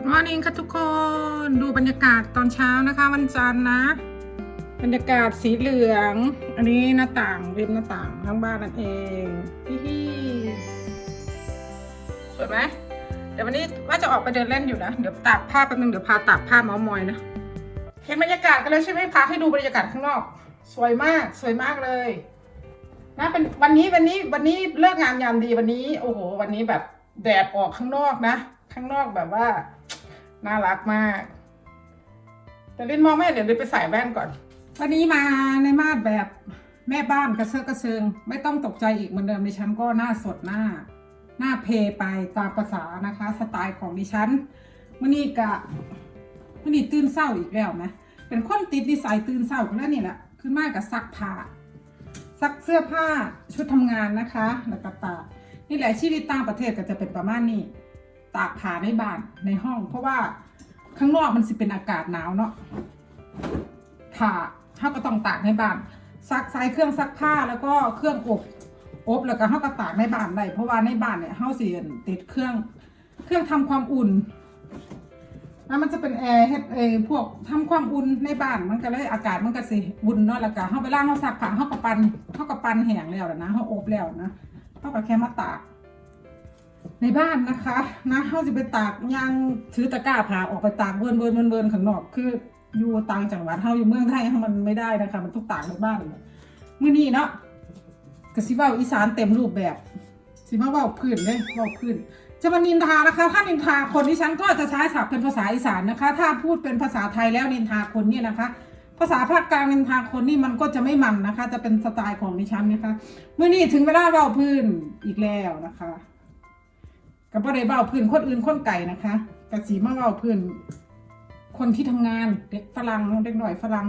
Good morning ค่ะทุกคนดูบรรยากาศตอนเช้านะคะ วันจันทร์นะ บรรยากาศสีเหลือง อันนี้หน้าต่างริมหน้าต่างทั้งบ้านนั่นเองฮิฮิสวยไหมเดี๋ยววันนี้ว่าจะออกไปเดินเล่นอยู่นะ เดี๋ยวตากผ้าแป๊บนึงเดี๋ยวพาตากผ้าเมามอยนะเห็นบรรยากาศกันแล้วใช่ไหมพาให้ดูบรรยากาศข้างนอก สวยมากสวยมากเลยนะเป็นวันนี้วันนี้วันนี้เลิกงานยามดีวันนี้ โอ้โห วันนี้แบบแดดออกข้างนอกนะ ข้างนอกแบบว่า น่ารักมาก แต่ลินมองไม่เดี๋ยวลินไปใส่แว่นก่อน วันนี้มาในมาดแบบแม่บ้านกระเซาะกระเซิง ไม่ต้องตกใจอีกเหมือนเดิมดิฉันก็หน้าสดหน้า หน้าเพไปตามภาษานะคะ สไตล์ของดิฉันมื่อนี้กะมื่อนี้ตื่นเศร้าอีกแล้วไหมเป็นคนติดนิสัยตื่นเศร้ากันแล้วนี่แหละขึ้นมากกับซักผ้าซักเสื้อผ้าชุดทำงานนะคะ แล้วก็ตากนี่แหละชีวิตต่างประเทศก็จะเป็นประมาณนี้ ตากผ้าในบ้านในห้อง เพราะว่าข้างนอกมันสิเป็นอากาศหนาวเนาะผ้าเขาก็ต้องตากในบ้านซักใส่เครื่องซักผ้าแล้วก็เครื่องอบอบแล้วก็เขาก็ตากในบ้านได้เพราะว่าในบ้านเนี่ยเขาสิติดเครื่องเครื่องทำความอุ่นแล้วมันจะเป็นแอร์เฮ็ดเอพวกทำความอุ่นในบ้านมันก็เลยอากาศมันก็สิอุ่นเนาะแล้วก็เฮาไปล้างเฮาซักผ้าเฮาก็ปันเฮาก็ปันแห้งแล้วนะเฮาอบแล้วนะเฮาก็แค่มาตาก ในบ้านนะคะนะเฮาสิไปตากยางถือตะกร้าผ้าออกไปตากเบิ่นเบิ่นเบิ่นเบิ่นข้างนอกคืออยู่ต่างจังหวัดเฮาอยู่เมืองไทยมันไม่ได้นะคะ มันต้องตากในบ้านเลยมื้อนี้เนาะก็สิเว้าอีสานเต็มรูปแบบ สิมาเว้าพื้นเด้เว้าพื้นจะมานินทานะคะ ถ้านินทาคนที่ฉันก็จะใช้ศัพท์เป็นภาษาอีสานนะคะ ถ้าพูดเป็นภาษาไทยแล้วนินทาคนเนี่ยนะคะ ภาษาภาคกลางนินทาคนนี่มันก็จะไม่มันนะคะ จะเป็นสไตล์ของดิฉันนะคะเมื่อนี้ถึงเวลาเบ้าพื้นอีกแล้วนะคะ กับประเดี๋ยวเบ้าพื้นคนอื่นคนไก่นะคะกะสีมาเบ้าพื้นคนที่ทำงานเด็กฝรั่งเด็กหน่อยฝรั่ง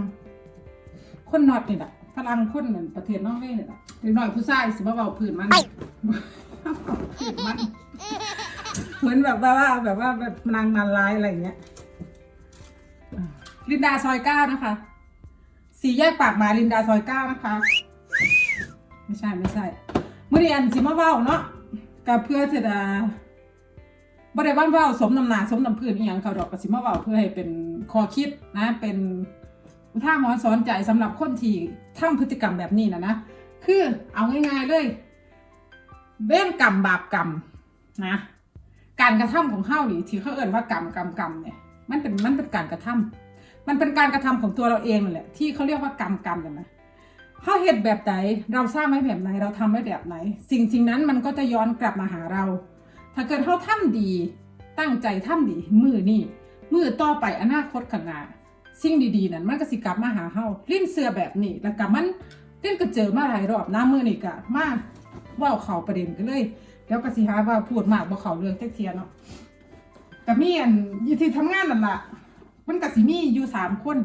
คนนอดนี่แหละฝรั่งคนเหมือนประเทศนอกเล่นี่แหละเด็กหน่อยผู้ชายสิมาเบ้าพื้นมันพื้นมันเหมือนแบบว่าแบบว่าแบบนางนานร้ายอะไรอย่างเงี้ยลินดาซอยเก้านะคะสีแยกปากหมาลินดาซอยเก้านะคะ ไม่ใช่ไม่ใช่เมื่อเรียนสิมาเว้าเนาะกับเพื่อจะ บริวารว้าสมนำนาสมนำพื้นอีหยังเขาดอกกับสิมาว้าเพื่อให้เป็นข้อคิดนะเป็นอุทาหรณ์สอนใจสำหรับคนที่ทำพฤติกรรมแบบนี้นะนะคือเอาง่ายๆเลยเว้นกรรมบาปกรรมนะการกระทำของเฮานี่ที่เขาเอ่นว่ากรรมกรรมกรรมเนี่ยมันเป็นมันเป็นการกระทำมันเป็นการกระทำของตัวเราเองนั่นแหละที่เขาเรียกว่ากรรมกรรมกันนะเฮาเห็ดแบบไหนเราสร้างไว้แบบไหนเราทำไว้แบบไหน สิ่งสิ่งนั้นมันก็จะย้อนกลับมาหาเรา ถ้าเกิดเฮาทำดี ตั้งใจทำดี มือนี่มือต่อไปอนาคตข้างหน้าสิ่งดีๆ นั้นมันก็สิกลับมาหาเฮาลิ้นเสือแบบนี้ แล้วก็มันลิ้นก็เจอมาหลายรอบหน้ามือนี่ก็มาว่าเขาประเด็นกันเลย แล้วก็สิหาว่าพูดมากบ่เขาเรื่องเจ๊กเทียนเนาะกับมีอันอยู่ที่ทำงานนั่นล่ะ มันกับสิมีอยู่สามคน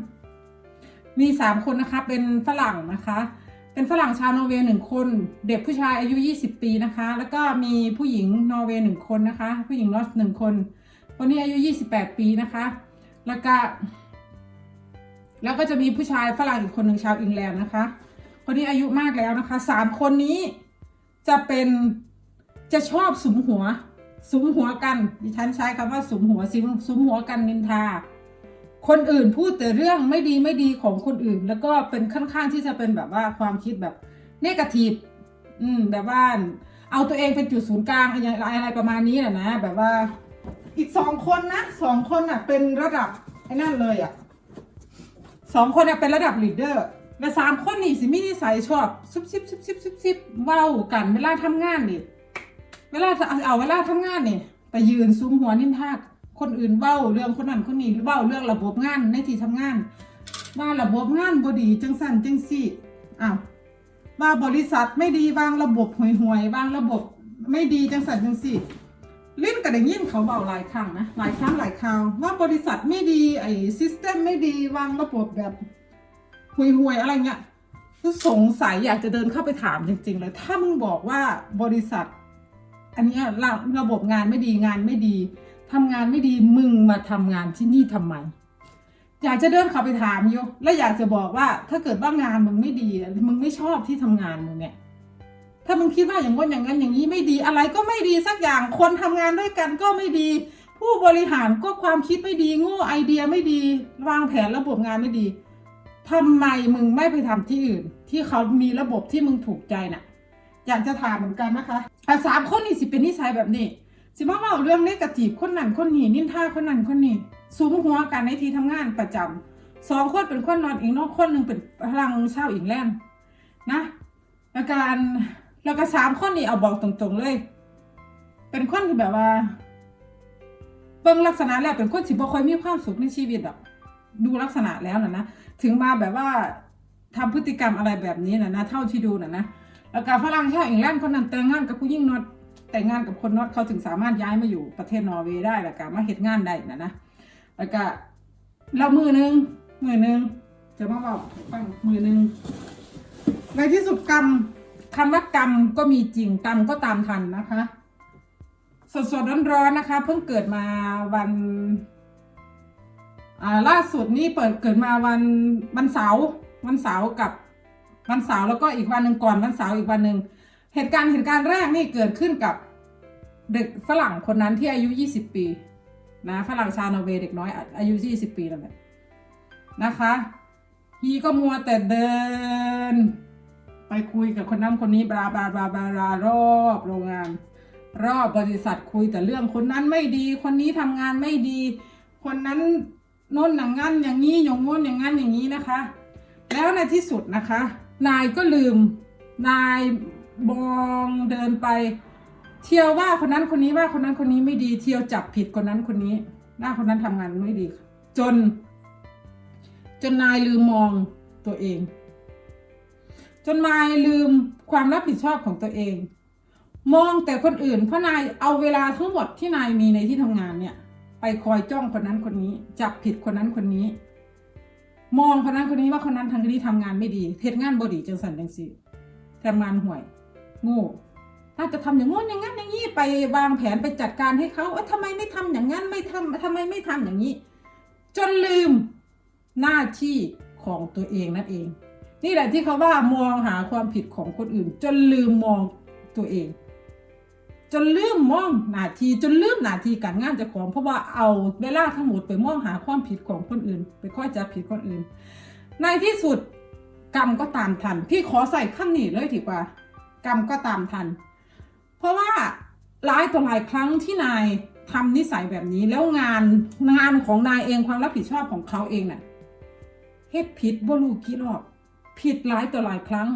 มีสามคนนะคะ เป็นฝรั่งนะคะ เป็นฝรั่งชาวนอร์เวย์หนึ่งคน เด็กผู้ชายอายุยี่สิบปีนะคะ แล้วก็มีผู้หญิงนอร์เวย์หนึ่งคนนะคะ ผู้หญิงนอสหนึ่งคน คนนี้อายุยี่สิบแปดปีนะคะ แล้วก็ แล้วก็จะมีผู้ชายฝรั่งอีกคนหนึ่งชาวอังกฤษนะคะ คนนี้อายุมากแล้วนะคะสามคนนี้จะเป็นจะชอบสุมหัวสุมหัวกันดิฉันใช้คำว่าสุมหัวซิมสุมหัวกันนินทา คนอื่นพูดแต่เรื่องไม่ดีไม่ดีของคนอื่น แล้วก็เป็นค่อนข้างที่จะเป็นแบบว่าความคิดแบบเนกาทีฟอืมแบบว่าเอาตัวเองเป็นจุดศูนย์กลางอะไรอะไรประมาณนี้แหละนะ แบบว่า อีกสองคนนะสองคนอะ เป็นระดับไอ้นั่นเลยอะสองคนน่ะเป็นระดับลีดเดอร์และสามคนนี่สิมีนิสัยชอบซุบซิบซุบซิบซุบซิบเว้ากันเวลาทำงานนี่เวลาเอาเวลาทำงานนี่ไปยืนซุ้มหัวนินทา คนอื่นเว้าเรื่องคนนั้นคนนี้เว้าเรื่องระบบงานในที่ทำงาน ว่าระบบงานบดีจังสั่นจังสี่อ้าวว่าบริษัทไม่ดีวางระบบห่วยห่วยๆวางระบบไม่ดีจังสั่นจังสี่ลิ้นก็ได้ยินเขาเบาหลายครั้งนะหลายครั้งหลายคราวว่าบริษัทไม่ดีไอ้ซิสเต็มไม่ดีวางระบบแบบห่วยห่วยๆอะไรเงี้ยคือสงสัยอยากจะเดินเข้าไปถามจริง ๆ เลย ถ้ามึงบอกว่าบริษัท อันนี้ระระบบงานไม่ดีงานไม่ดี ทำงานไม่ดีมึงมาทำงานที่นี่ทำไม อยากจะเดินเข้าไปถามอยู่และอยากจะบอกว่าถ้าเกิดว่างานมึงไม่ดีมึงไม่ชอบที่ทำงานมึงเนี่ย ถ้ามึงคิดว่าอย่างว่าอย่างนั้นอย่างนี้ไม่ดีอะไรก็ไม่ดีสักอย่างคนทำงานด้วยกันก็ไม่ดี ผู้บริหารก็ความคิดไม่ดีโง่ไอเดียไม่ดีวางแผนระบบงานไม่ดีทำไมมึงไม่ไปทำที่อื่น ที่เขามีระบบที่มึงถูกใจน่ะ อยากจะถามเหมือนกันนะคะอะสามคนนี่สิเป็นนิสัยแบบนี้ สิมาเล่าเรื่องเนกาทีฟคนนั้นคนนี้นินท่าคนนั้นคนนี้สุมหัวกันในที่ทำงานประจำสองคนเป็นคนนอนอีกนอกคนหนึ่งเป็นพลังเช่าอีกแลนด์นะแล้วการแล้วก็สามคนนี่เอาบอกตรงๆเลย เป็นคนที่แบบว่าเบิ่งลักษณะแล้วเป็นคนที่บ่ค่อยมีความสุขในชีวิตอะดูลักษณะแล้วนะนะถึงมาแบบว่าทำพฤติกรรมอะไรแบบนี้นะนะเท่าที่ดูนะนะแล้วการฝรั่งชาวอังกฤษคนนั้นแต่งงานกับผู้หญิงนอต แต่งงานกับคนนอตเขาถึงสามารถย้ายมาอยู่ประเทศนอร์เวย์ได้แล้วก็มาเฮ็ดงานได้นะนะแล้วก็เรามือหนึงมือหนึงจะมาบอกฟังมือหนึงในที่สุดกรรมคำว่ากรรมก็มีจริงกรรมก็ตามทันนะคะ สดสดๆร้อนๆนะคะ เพิ่งเกิดมาวันล่าสุดนี่เปิดเกิดมาวันวันเสาร์วันเสาร์กับวันเสาร์แล้วก็อีกวันหนึ่งก่อนวันเสาร์อีกวันหนึ่ง เหตุการณ์เหตุการณ์แรกนี่เกิดขึ้นกับเด็กฝรั่งคนนั้นที่อายุ 20 ปีนะฝรั่งชาวนอร์เวย์เด็กน้อยอายุ 20 ปีนั่นแหละนะคะฮีก็มัวแต่เดิน ไปคุยกับคนนั้นคนนี้บลาบลาบลาบลาบารอบโรงงาน รอบบริษัทคุยแต่เรื่องคนนั้นไม่ดี คนนี้ทำงานไม่ดี คนนั้นโน่นอย่างนั้นอย่างนี้อย่างโน้นอย่างนั้นอย่างนี้นะคะ แล้วในที่สุดนะคะ นายก็ลืมนาย มองเดินไป เที่ยวว่าคนนั้นคนนี้ว่าคนนั้นคนนี้ไม่ดี เที่ยวจับผิดคนนั้นคนนี้ว่าคนนั้นทำงานไม่ดี จน จนนายลืมมองตัวเอง จนนายลืมความรับผิดชอบของตัวเอง มองแต่คนอื่นเพราะนายเอาเวลาทั้งหมดที่นายมีในที่ทำงานเนี่ย ไปคอยจ้องคนนั้นคนนี้ จับผิดคนนั้นคนนี้ มองคนนั้นคนนี้ว่าคนนั้นทางนี้ทำงานไม่ดีเทศงานบดีจังสันจังสีทำงานห่วย โง่ ถ้าจะทำอย่างงู้นอย่างนั้นอย่างนี้ไปวางแผนไปจัดการให้เขาเอ้ยทำไมไม่ทำอย่างนั้นไม่ทำทำไมไม่ทำอย่างนี้ จนลืมหน้าที่ของตัวเองนั่นเอง นี่แหละที่เขาว่ามองหาความผิดของคนอื่น จนลืมมองตัวเอง จนลืมมองหน้าที่จนลืมหน้าที่การงานเจ้าของ เพราะว่าเอาเวลาทั้งหมดไปมองหาความผิดของคนอื่น ไปค่อยจับผิดคนอื่น ในที่สุดกรรมก็ตามทัน พี่ขอใส่ขั้นนี้เลยดีกว่า กรรมก็ตามทัน เพราะว่าหลายต่อหลายครั้งที่นายทำนิสัยแบบนี้แล้วงานงานของนายเองความรับผิดชอบของเขาเองน่ะเฮ็ดผิดบ่รู้กี่รอบผิดหลายต่อหลายครั้ง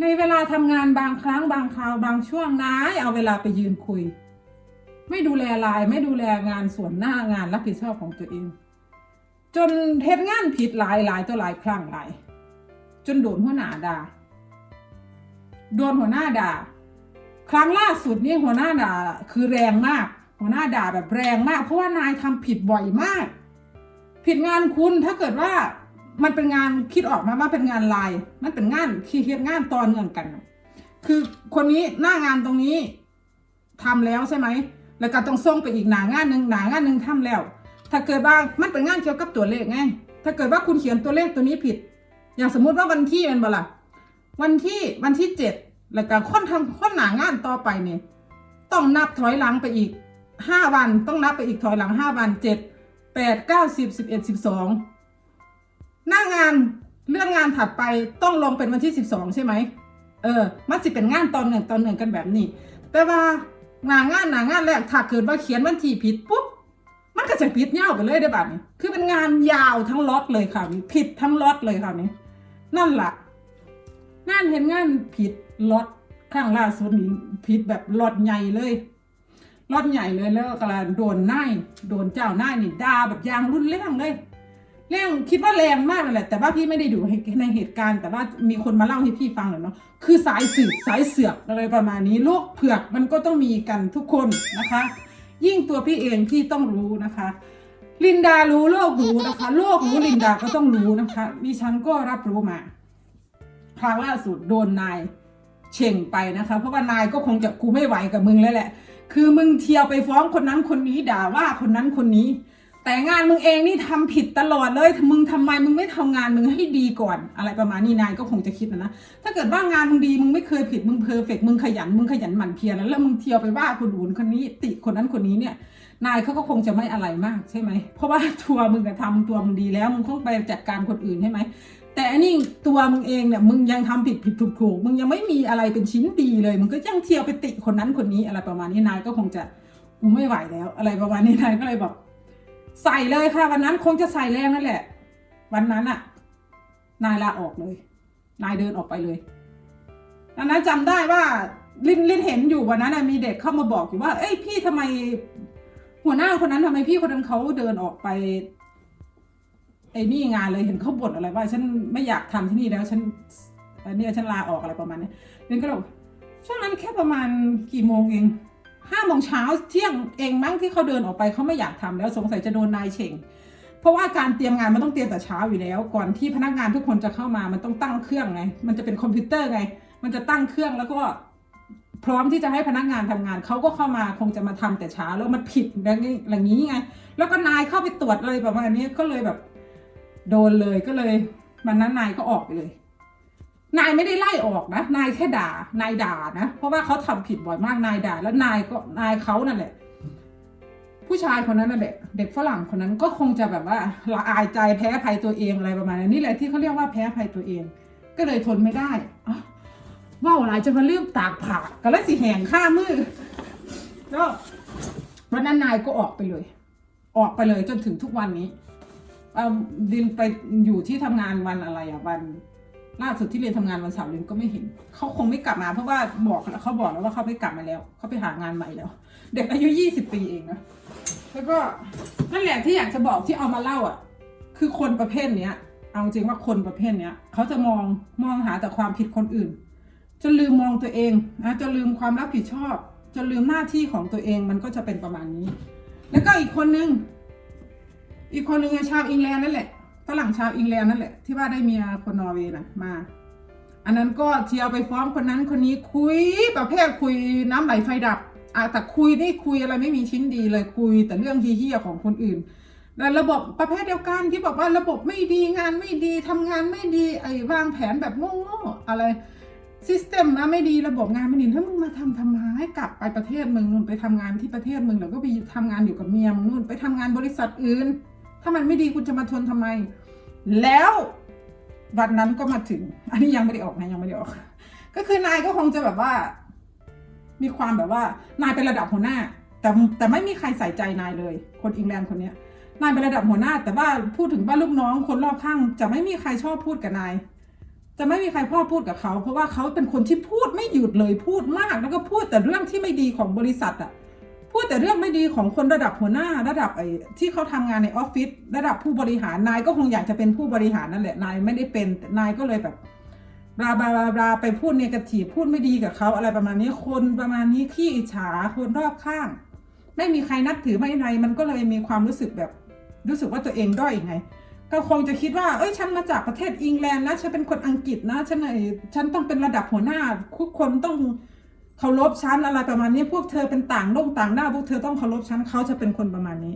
ในเวลาทำงานบางครั้งบางคราวบางช่วงนายเอาเวลาไปยืนคุย ไม่ดูแลลายไม่ดูแลงานส่วนหน้างานรับผิดชอบของตัวเอง จนเฮ็ดงานผิดหลายหลายต่อหลายครั้งหลาย จนโดนหัวหน้าด่า โดนหัวหน้าด่า ครั้งล่าสุดนี่หัวหน้าด่าคือแรงมาก หัวหน้าด่าแบบแรงมาก เพราะว่านายทำผิดบ่อยมาก ผิดงานคุณถ้าเกิดว่ามันเป็นงานคิดออกมาว่าเป็นงานลายมันเป็นงานคีเฮ็ดงานตอนเนื่องกัน คือคนนี้หน้างานตรงนี้ทำแล้วใช่ไหม แล้วก็ต้องส่งไปอีกหนางานหนึ่งหนางานหนึ่งทำแล้ว ถ้าเกิดว่ามันเป็นงานเกี่ยวกับตัวเลขไง ถ้าเกิดว่าคุณเขียนตัวเลขตัวนี้ผิด อย่างสมมุติว่าวันที่มันบล่ะ วันที่วันที่เจ็ดแล้วก็ค้นทำค้นหนางานต่อไปเนี่ยต้องนับถอยหลังไปอีกห้าวันต้องนับไปอีกถอยหลังห้าวันเจ็ดแปดเก้าสิบสิบเอ็ดสิบสองหน้างานเลื่อนงานถัดไปต้องลงเป็นวันที่สิบสองใช่ไหมเออ มันสิเป็นงานตอนหนึ่งตอนหนึ่งกันแบบนี้ แต่ว่าหนางานหนางานแรกถ้าเกิดว่าเขียนวันที่ผิดปุ๊บมันก็จะผิดยาไปเลยได้บัดนี้คือเป็นงานยาวทั้งล็อตเลยค่ะนี้ผิดทั้งล็อตเลยค่ะนี้นั่นล่ะ งานเห็นงานผิดล็อตข้างล่าสุดนี้ผิดแบบล็อตใหญ่เลยล็อตใหญ่เลยแล้วก็โดนนายโดนเจ้านายนี่ด่าแบบยางรุนแรงเลยแรงคิดว่าแรงมากเลยแหละแต่ว่าพี่ไม่ได้อยู่ในเหตุการณ์ แต่ว่ามีคนมาเล่าให้พี่ฟังเลยเนาะคือสายสืบสายเสือกอะไรประมาณนี้โลกเผือกมันก็ต้องมีกันทุกคนนะคะ ยิ่งตัวพี่เองที่ต้องรู้นะคะ ลินดารู้โลกรู้นะคะ โลกรู้ลินดาก็ต้องรู้นะคะดิฉันก็รับรู้มา ครั้งล่าสุดโดนนายเช่งไปนะคะ เพราะว่านายก็คงจะกูไม่ไหวกับมึงแล้วแหละ คือมึงเที่ยวไปฟ้องคนนั้นคนนี้ด่าว่าคนนั้นคนนี้ แต่งานมึงเองนี่ทำผิดตลอดเลยมึงทำไมมึงไม่ทำงานมึงให้ดีก่อน อะไรประมาณนี้นายก็คงจะคิดนะนะถ้าเกิดว่างานมึงดีมึงไม่เคยผิดมึงเพอร์เฟกมึงขยันมึงขยันหมั่นเพียรแล้วแล้วมึงเที่ยวไปว่าคนอื่นคนนี้ติคนนั้นคนนี้เนี่ยนายเขาก็คงจะไม่อะไรมากใช่ไหม เพราะว่าตัวมึงอะทำตัวมึงดีแล้ว มึงคงไปจัดการคนอื่นใช่ไหม แต่อันนี้ตัวมึงเองเนี่ยมึงยังทำผิดผิดถูกถูกมึงยังไม่มีอะไรเป็นชิ้นดีเลย มึงก็ยังเที่ยวไปติคนนั้นคนนี้อะไรประมาณนี้นายก็คงจะกูไม่ไหวแล้ว อะไรประมาณนี้นายก็เลยบอกใส่เลยค่ะวันนั้นคงจะใส่แรงนั่นแหละ วันนั้นอะนายลาออกเลย นายเดินออกไปเลยอันนั้นจำได้ว่าลินลินเห็นอยู่วันนั้นมีเด็กเข้ามาบอกอยู่ว่า เอ้ยพี่ทำไมหัวหน้าคนนั้นทำไมพี่คนนั้นเขาเดินออกไป อ้นี่งานเลยเห็นเขาบ่นอะไรว่าฉันไม่อยากทำที่นี่แล้วฉันนเนี้ยฉันลาออกอะไรประมาณนี้ยลินก็เลยช่วงนั้นแค่ประมาณกี่โมงเองห้าโมงเช้าเที่ยงเองมั้งที่เขาเดินออกไปเขาไม่อยากทำแล้วสงสัยจะโดนนายเฉ่งเพราะว่าการเตรียมงานมันต้องเตรียมแต่เช้าอยู่แล้ว ก่อนที่พนักงานทุกคนจะเข้ามามันต้องตั้งเครื่องไง มันจะเป็นคอมพิวเตอร์ไง มันจะตั้งเครื่องแล้วก็พร้อมที่จะให้พนักงานทำงานเขาก็เข้ามาคงจะมาทำแต่เช้าแล้วมันผิดอย่างนี้อย่างนี้ไง แล้วก็นายเข้าไปตรวจอะไรประมาณนี้ก็เลยแบบ โดนเลยก็เลยวันนั้นนายก็ออกไปเลย นายไม่ได้ไล่ออกนะ นายแค่ด่า นายด่านะ เพราะว่าเขาทำผิดบ่อยมาก นายด่า แล้วนายก็นายเขานั่นแหละ ผู้ชายคนนั้นน่ะแหละ เด็กฝรั่งคนนั้นก็คงจะแบบว่าละอายใจแพ้ภัยตัวเองอะไรประมาณนั้นี่แหละที่เขาเรียกว่าแพ้ภัยตัวเอง ก็เลยทนไม่ได้อะว่าวอะไรจะมาเลื่อมตากผักก็เลยสิแหงข้ามือแล้ววันนั้นนายก็ออกไปเลย ออกไปเลยจนถึงทุกวันนี้ เออดินไปอยู่ที่ทำงานวันอะไรอะวัน ล่าสุดที่เรียนทำงานวันเสาร์ลินก็ไม่เห็น เขาคงไม่กลับมาเพราะว่าบอกเขาบอกแล้วว่าเขาไม่กลับมาแล้ว เขาไปหางานใหม่แล้ว เด็กอายุยี่สิบปีเองนะแล้วก็นั่นแหละที่อยากจะบอกที่เอามาเล่าอะ คือคนประเภทเนี้ยเอาจริงว่าคนประเภทเนี้ยเขาจะมองมองหาแต่ความผิดคนอื่นจนลืมมองตัวเองนะจนลืมความรับผิดชอบจนลืมหน้าที่ของตัวเองมันก็จะเป็นประมาณนี้ แล้วก็อีกคนนึง อีกคนหนึ่งชาวอิงแลนด์นั่นแหละฝรั่งชาวอิงแลนด์นั่นแหละที่ว่าได้เมียคนนอร์เวย์นะมา อันนั้นก็เที่ยวไปฟ้องคนนั้นคนนี้คุยประเภทคุยน้ำไหลไฟดับอะแต่คุยนี่คุยอะไรไม่มีชิ้นดีเลยคุยแต่เรื่องเฮี้ยของคนอื่นแล้วระบบประเภทเดียวกันที่บอกว่าระบบไม่ดีงานไม่ดีทำงานไม่ดีไอ้วางแผนแบบโง่ๆอะไรซิสเต็มนะไม่ดีระบบงานไม่ดีถ้ามึงมาทำทำไมกลับไปประเทศมึงนู่นไปทำงานที่ประเทศมึงแล้วก็ไปทำงานอยู่กับเมียมึงนู่นไปทำงานบริษัทอื่น ถ้ามันไม่ดีคุณจะมาทนทำไม แล้ววันนั้นก็มาถึง อันนี้ยังไม่ได้ออกนะยังไม่ได้ออก ก็คือนายก็คงจะแบบว่า มีความแบบว่านายเป็นระดับหัวหน้า แต่แต่ไม่มีใครใส่ใจนายเลย คนอิงแลนด์คนเนี้ยนายเป็นระดับหัวหน้า แต่ว่าพูดถึงว่าลูกน้องคนรอบข้าง จะไม่มีใครชอบพูดกับนาย จะไม่มีใครพ่อพูดกับเขา เพราะว่าเขาเป็นคนที่พูดไม่หยุดเลยพูดมาก แล้วก็พูดแต่เรื่องที่ไม่ดีของบริษัทอะ พูดแต่เรื่องไม่ดีของคนระดับหัวหน้าระดับไอ้ที่เขาทำงานในออฟฟิศระดับผู้บริหารนายก็คงอยากจะเป็นผู้บริหารนั่นแหละนายไม่ได้เป็นนายก็เลยแบบบลาบลาบลาบลาไปพูดเนกาทีพูดไม่ดีกับเขาอะไรประมาณนี้คนประมาณนี้ขี้อิจฉาคนรอบข้าง ไม่มีใครนับถือไม่ไรมันก็เลยมีความรู้สึกแบบรู้สึกว่าตัวเองด้อยไง ก็คงจะคิดว่า เอ้ยฉันมาจากประเทศอิงแลนด์นะฉันเป็นคนอังกฤษนะฉันไอ้ฉันต้องเป็นระดับหัวหน้าทุกคนต้อง เคารพฉันอะไรประมาณนี้พวกเธอเป็นต่างโลกต่างด้าวพวกเธอต้องเคารพฉันเขาจะเป็นคนประมาณนี้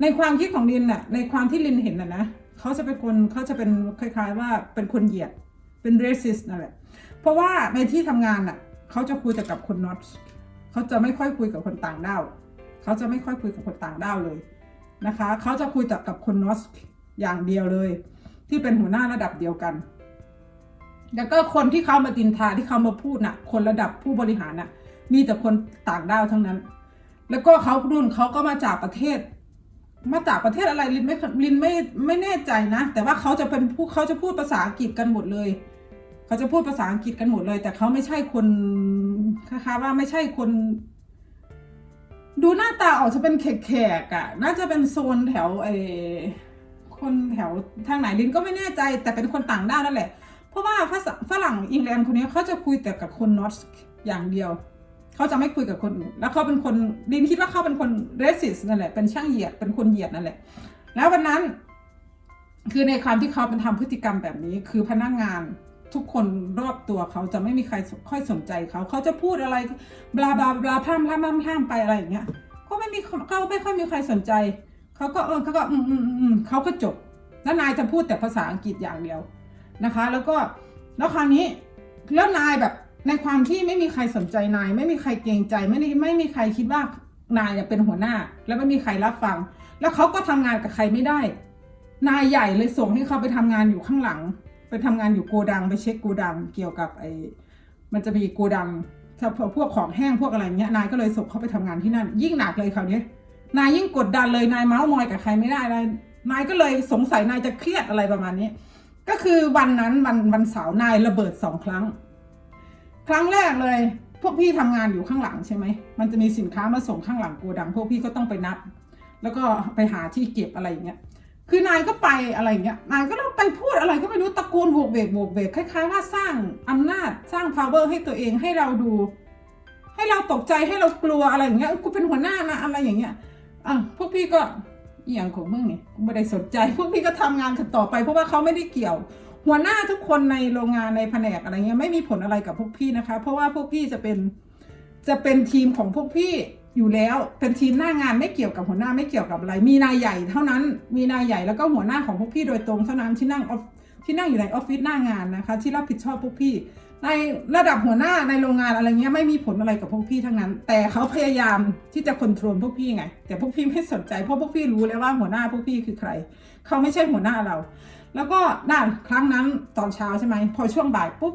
ในความคิดของลินน่ะในความที่ลินเห็นน่ะนะเขาจะเป็นคนเขาจะเป็นคล้ายๆ ว่าเป็นคนเหยียดเป็น racist นั่นแหละเพราะว่าในที่ทำงานน่ะเขาจะคุยแต่กับคนนอตเขาจะไม่ค่อยคุยกับคนต่างด้าวเขาจะไม่ค่อยคุยกับคนต่างด้าวเลยนะคะเขาจะคุยแต่กับคนนอตอย่างเดียวเลย ที่เป็นหัวหน้าระดับเดียวกัน แล้วก็คนที่เขามาดินทาที่เขามาพูดน่ะ คนระดับผู้บริหารน่ะ มีแต่คนต่างด้าวทั้งนั้น แล้วก็เขารุ่นเขาก็มาจากประเทศ มาจากประเทศอะไรลินไม่ลินไม่ไม่แน่ใจนะ แต่ว่าเขาจะเป็นผู้เขาจะพูดภาษาอังกฤษกันหมดเลย เขาจะพูดภาษาอังกฤษกันหมดเลย แต่เขาไม่ใช่คนคล้าว่าไม่ใช่คน ดูหน้าตาออกจะเป็นแขกๆอะ่ะ น่าจะเป็นโซนแถวไอคนแถวทางไหนลินก็ไม่แน่ใจ แต่เป็นคนต่างด้าวนั่นแหละ เพราะว่าฝรั่งอิงแลนด์คนนี้เขาจะคุยแต่กับคนนอตอย่างเดียวเขาจะไม่คุยกับคนอื่นแล้วเขาเป็นคนลินคิดว่าเขาเป็นคนเรสซิสนั่นแหละเป็นช่างเหยียดเป็นคนเหยียดนั่นแหละ แล้ววันนั้น คือในความที่เขาเป็นทำพฤติกรรมแบบนี้ คือพนักงานทุกคนรอบตัวเขาจะไม่มีใครค่อยสนใจเขาเขาจะพูดอะไรบลาบลาบลาพร่ำพร่ำพร่ำพร่ำไปอะไรอย่างเงี้ยก็ไม่มีเขาไม่ค่อยมีใครสนใจเขาก็เออเขาก็อืมอืมอืมเขาก็จบแล้วนายจะพูดแต่ภาษาอังกฤษอย่างเดียว นะคะ แล้วก็แล้วคราวนี้แล้วนายแบบในความที่ไม่มีใครสนใจนาย ไม่มีใครเกรงใจไม่ได้ไม่มีใครคิดว่านายเป็นหัวหน้า แล้วไม่มีใครรับฟัง แล้วเขาก็ทำงานกับใครไม่ได้ นายใหญ่เลยส่งให้เขาไปทำงานอยู่ข้างหลัง ไปทำงานอยู่โกดังไปเช็คโกดัง เกี่ยวกับไอ้มันจะมีโกดังถ้าพวกของแห้งพวกอะไรเงี้ยนายก็เลยส่งเขาไปทำงานที่นั่น ยิ่งหนักเลยคราวนี้นายยิ่งกดดันเลยนายเมาส์มอยกับใครไม่ได้นายนายก็เลยสงสัยนายจะเครียดอะไรประมาณนี้ ก็คือวันนั้นวันวันเสาร์นายระเบิดสองครั้ง ครั้งแรกเลย พวกพี่ทำงานอยู่ข้างหลังใช่ไหมมันจะมีสินค้ามาส่งข้างหลังโกดัง พวกพี่ก็ต้องไปนับ แล้วก็ไปหาที่เก็บอะไรอย่างเงี้ยคือนายก็ไปอะไรอย่างเงี้ยนายก็ต้องไปพูดอะไรก็ไม่รู้ตะโกนโวกเวกโวกเวกคล้ายๆว่าสร้างอำนาจสร้าง power ให้ตัวเองให้เราดู ให้เราตกใจให้เรากลัวอะไรอย่างเงี้ยเอ้ยกูเป็นหัวหน้านะอะไรอย่างเงี้ยอะพวกพี่ก็ อหย่างของมึงเนี่กูไม่ได้สนใจ พวกพี่ก็ทำงานกันต่อไป เพราะว่าเขาไม่ได้เกี่ยว หัวหน้าทุกคนในโรงงานในแผนกอะไรเงี้ยไม่มีผลอะไรกับพวกพี่นะคะ เพราะว่าพวกพี่จะเป็นจะเป็นทีมของพวกพี่อยู่แล้วเป็นทีมหน้างานไม่เกี่ยวกับหัวหน้าไม่เกี่ยวกับอะไร มีนายใหญ่เท่านั้น มีนายใหญ่แล้วก็หัวหน้าของพวกพี่โดยตรงเท่านั้นที่นั่งออฟที่นั่งอยู่ในออฟฟิศหน้างานนะคะ ที่รับผิดชอบพวกพี่ ในระดับหัวหน้าในโรงงานอะไรเงี้ยไม่มีผลอะไรกับพวกพี่ทั้งนั้น แต่เขาพยายามที่จะควบคุมพวกพี่ไง แต่พวกพี่ไม่สนใจเพราะพวกพี่รู้เลยว่าหัวหน้าพวกพี่คือใคร เขาไม่ใช่หัวหน้าเรา แล้วก็น่าครั้งนั้นตอนเช้าใช่ไหมพอช่วงบ่ายปุ๊บ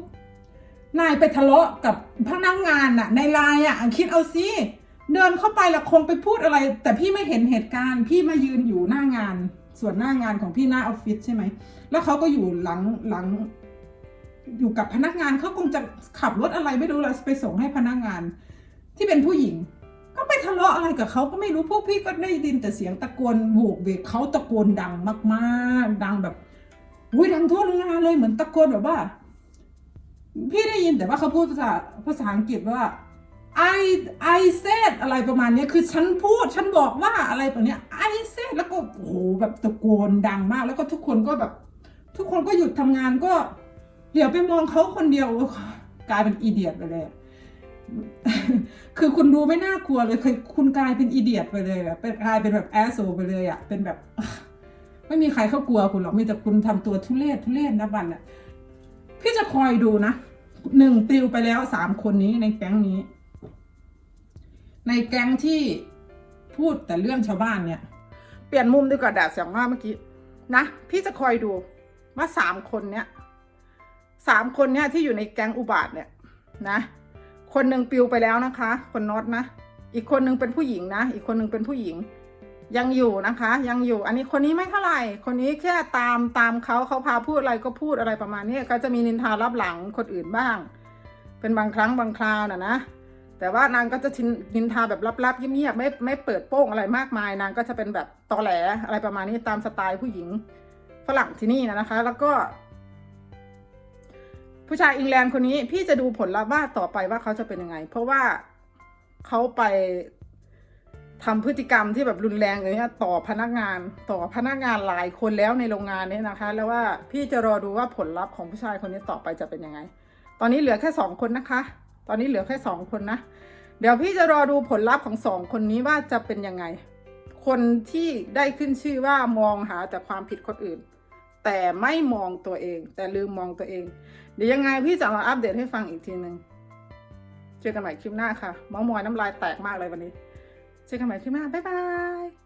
นายไปทะเลาะกับพนักงานน่ะในไลน์อะคิดเอาสิเดินเข้าไปแล้วคงไปพูดอะไร แต่พี่ไม่เห็นเหตุการณ์ พี่มายืนอยู่หน้างาน ส่วนหน้างานของพี่หน้าออฟฟิศใช่ไหมแล้วเขาก็อยู่หลังหลัง อยู่กับพนักงานเขาคงจะขับรถอะไรไม่รู้แล้วไปส่งให้พนักงาน ที่เป็นผู้หญิง ก็ไปทะเลาะอะไรกับเขาก็ไม่รู้พวกพี่ก็ได้ยินแต่เสียงตะโกนโหวกเวกเขาตะโกนดังมากๆ ดังแบบอุ้ยดังทั่วโรงงานเลยเหมือนตะโกนแบบว่า พี่ได้ยินแต่ว่าเขาพูดภาษาภาษาอังกฤษว่า I I said อะไรประมาณนี้คือฉันพูดฉันบอกว่าอะไรแบบนี้ I said แล้วก็โอ้โหแบบตะโกนดังมาก แล้วก็ทุกคนก็แบบ ทุกคนก็หยุดทำงานก็ เดี๋ยวไปมองเขาคนเดียวกลายเป็นอีเดียตไปเลย คือคุณดูไม่น่ากลัวเลยคือคุณกลายเป็นอีเดียตไปเลยอะเป็นกลายเป็นแบบแอสโซไปเลยอะเป็นแบบ ไม่มีใครเขากลัวคุณหรอกมีแต่คุณทำตัวทุเรศทุเรศนะบันอะพี่จะคอยดูนะหนึ่งปลิวไปแล้วสามคนนี้ในแก๊งนี้ ในแก๊งที่พูดแต่เรื่องชาวบ้านเนี่ย เปลี่ยนมุมดีกว่าแดดเสียงมากเมื่อกี้นะพี่จะคอยดูว่าสามคนเนี้ย สามคนเนี้ยที่อยู่ในแก๊งอุบาทเนี่ยนะคนหนึ่งปิวไปแล้วนะคะ คนน็อตนะ อีกคนหนึ่งเป็นผู้หญิงนะ อีกคนหนึ่งเป็นผู้หญิง ยังอยู่นะคะ ยังอยู่ อันนี้คนนี้ไม่เท่าไหร่ คนนี้แค่ตามตามเขาเขาพาพูดอะไรก็พูดอะไรประมาณนี้ก็จะมีนินทารับหลังคนอื่นบ้าง เป็นบางครั้งบางคราวนะนะแต่ว่านางก็จะชินนินทาแบบลับๆเงียบๆไม่ไม่เปิดโป้งอะไรมากมาย นางก็จะเป็นแบบตอแหลอะไรประมาณนี้ตามสไตล์ผู้หญิงฝรั่งที่นี่นะนะคะ แล้วก็ ผู้ชายอิงแลนด์คนนี้พี่จะดูผลลัพธ์ว่าต่อไปว่าเขาจะเป็นยังไง เพราะว่าเขาไปทำพฤติกรรมที่แบบรุนแรงอย่างเงี้ยต่อพนักงานต่อพนักงานหลายคนแล้วในโรงงานเนี้นะคะ แล้วว่าพี่จะรอดูว่าผลลัพธ์ของผู้ชายคนนี้ต่อไปจะเป็นยังไง ตอนนี้เหลือแค่สองคนนะคะ ตอนนี้เหลือแค่สองคนนะ เดี๋ยวพี่จะรอดูผลลัพธ์ของสองคนนี้ว่าจะเป็นยังไง คนที่ได้ขึ้นชื่อว่ามองหาแต่ความผิดคนอื่น แต่ไม่มองตัวเอง แต่ลืมมองตัวเอง เดี๋ยวยังไงพี่จะมาอัปเดตให้ฟังอีกทีหนึ่งเจอกันใหม่คลิปหน้าค่ะมอมอยน้ำลายแตกมากเลยวันนี้ เจอกันใหม่คลิปหน้า บ๊ายบาย